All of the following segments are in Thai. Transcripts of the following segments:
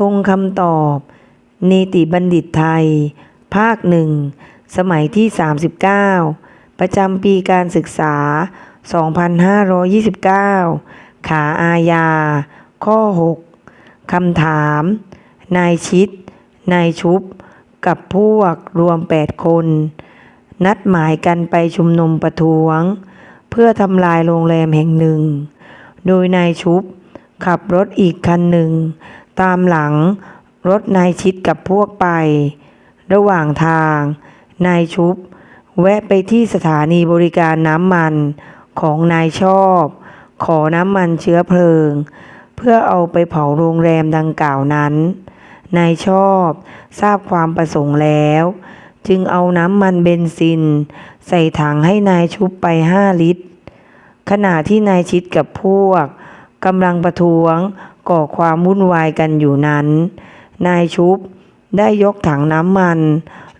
ทงคำตอบ นิติบัณฑิตไทย ภาคหนึ่ง สมัยที่ 39 ประจำปีการศึกษา 2529 ขาอาญา ข้อ 6 คำถาม นายชิด นายชุบ กับพวกรวม 8 คน นัดหมายกันไปชุมนุมประท้วง เพื่อทำลายโรงแรมแห่งหนึ่ง โดยนายชุบขับรถอีกคันหนึ่ง ตามหลัง รถนายชิดกับพวกไป ระหว่างทาง นายชุบ แวะไปที่สถานีบริการน้ำมันของนายชอบ ขอน้ำมันเชื้อเพลิง เพื่อเอาไปเผาโรงแรมดังกล่าวนั้น นายชอบทราบความประสงค์แล้ว จึงเอาน้ำมันเบนซิน ใส่ถังให้นายชุบไปห้าลิตร ขณะที่นายชิดกับพวกกำลังประท้วง ก่อความวุ่นวายกันอยู่นั้น นายชุบได้ยกถังน้ำมัน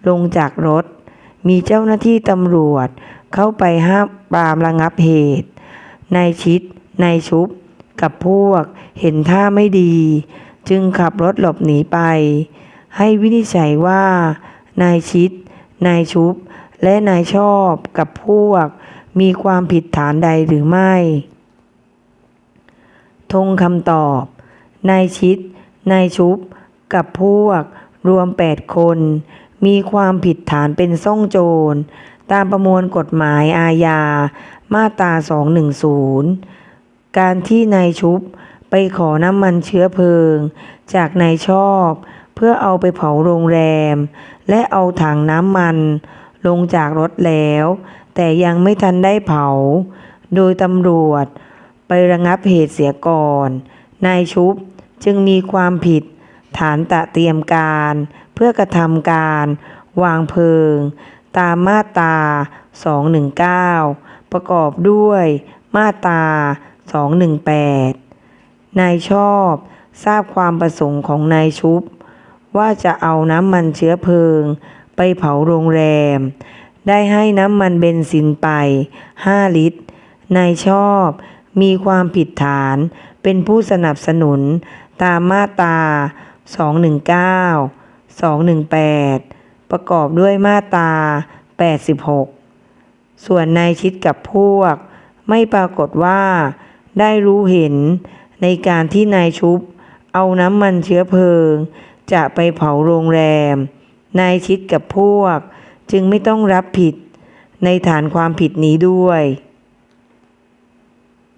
ลงจากรถ มีเจ้าหน้าที่ตำรวจ เข้าไปห้ามปรามระงับเหตุ นายชิด นายชุบ กับพวกเห็นท่าไม่ดี จึงขับรถหลบหนีไป ให้วินิจฉัยว่า นายชิด นายชุบ และนายชอบกับพวก มีความผิดฐานใดหรือไม่ ทงคำตอบ นายชิด นายชุบ กับพวก รวม 8 คน มีความผิดฐานเป็นซ่องโจร ตามประมวลกฎหมายอาญา มาตรา 210 การที่นายชุบไปขอน้ำมันเชื้อเพลิง จากนายชอบเพื่อเอาไปเผาโรงแรม และเอาถังน้ำมันลงจากรถแล้ว แต่ยังไม่ทันได้เผา โดยตำรวจ ไประงับเหตุเสียก่อน นายชุบจึงมีความผิด ฐานตะเตรียมการ เพื่อกระทำการ วางเพลิง ตามมาตรา 219 ประกอบด้วยมาตรา 218 นายชอบทราบความประสงค์ของนายชุบ ว่าจะเอาน้ำมันเชื้อเพลิง ไปเผาโรงแรม ได้ให้น้ำมันเบนซินไป 5 ลิตร นายชอบ มีความผิดฐานเป็นผู้สนับสนุนตามมาตรา 219 218 ประกอบด้วยมาตรา 86 ส่วนนายชิดกับพวก ไม่ปรากฏว่า ได้รู้เห็นในการที่นายชุบ เอาน้ำมันเชื้อเพลิง จะไปเผาโรงแรม นายชิดกับพวก จึงไม่ต้องรับผิดในฐานความผิดนี้ด้วย